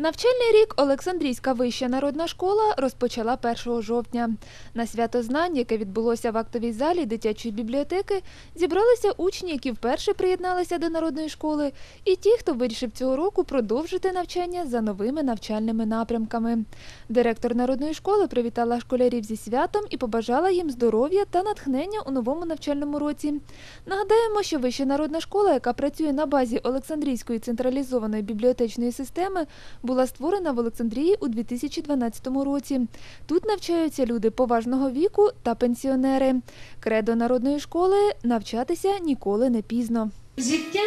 Навчальний рік Олександрійська вища народна школа розпочала 1 жовтня. На свято знань, яке відбулося в актовій залі дитячої бібліотеки, зібралися учні, які вперше приєдналися до народної школи, і ті, хто вирішив цього року продовжити навчання за новими навчальними напрямками. Директор народної школи привітала школярів зі святом і побажала їм здоров'я та натхнення у новому навчальному році. Нагадаємо, що вища народна школа, яка працює на базі Олександрійської централізованої бібліотечної системи, була створена в Олександрії у 2012 році. Тут навчаються люди поважного віку та пенсіонери. Кредо народної школи навчатися ніколи не пізно. Життя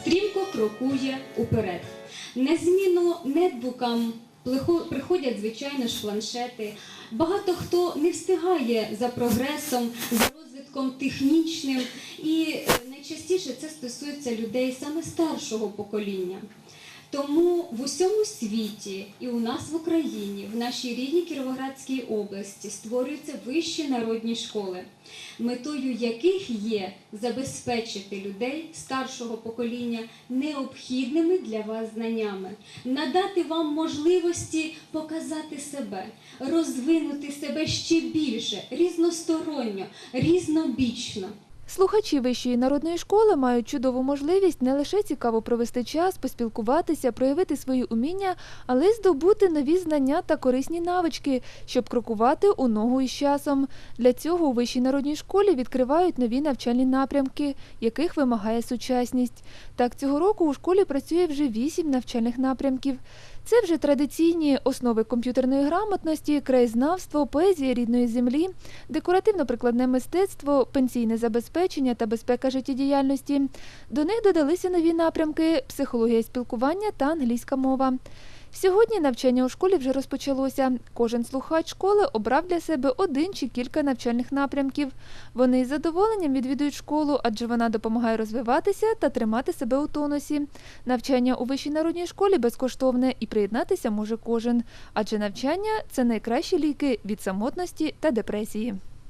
стрімко крокує уперед. Незмінно нетбукам плихо- приходять, звичайно ж, планшети. Багато хто не встигає за прогресом, за розвитком технічним, і е, найчастіше це стосується людей саме старшого покоління. Тому в усьому світі і у нас в Україні, в нашій рідній Кіровоградській області створюються вищі народні школи, метою яких є забезпечити людей старшого покоління необхідними для вас знаннями, надати вам можливості показати себе, розвинути себе ще більше, різносторонньо, різнобічно. Слухачі вищої народної школи мають чудову можливість не лише цікаво провести час, поспілкуватися, проявити свої уміння, але й здобути нові знання та корисні навички, щоб крокувати у ногу із часом. Для цього у вищій народній школі відкривають нові навчальні напрямки, яких вимагає сучасність. Так, цього року у школі працює вже вісім навчальних напрямків. Це вже традиційні основи комп'ютерної грамотності, краєзнавство, поезія рідної землі, декоративно-прикладне мистецтво, пенсійне забезпечення та безпека життєдіяльності. До них додалися нові напрямки психологія спілкування та англійська мова. Сьогодні навчання у школі вже розпочалося. Кожен слухач школи обрав для себе один чи кілька навчальних напрямків. Вони із задоволенням відвідують школу, адже вона допомагає розвиватися та тримати себе у тонусі. Навчання у вищій народній школі безкоштовне і приєднатися може кожен, адже навчання це найкращі ліки від самотності та депресії.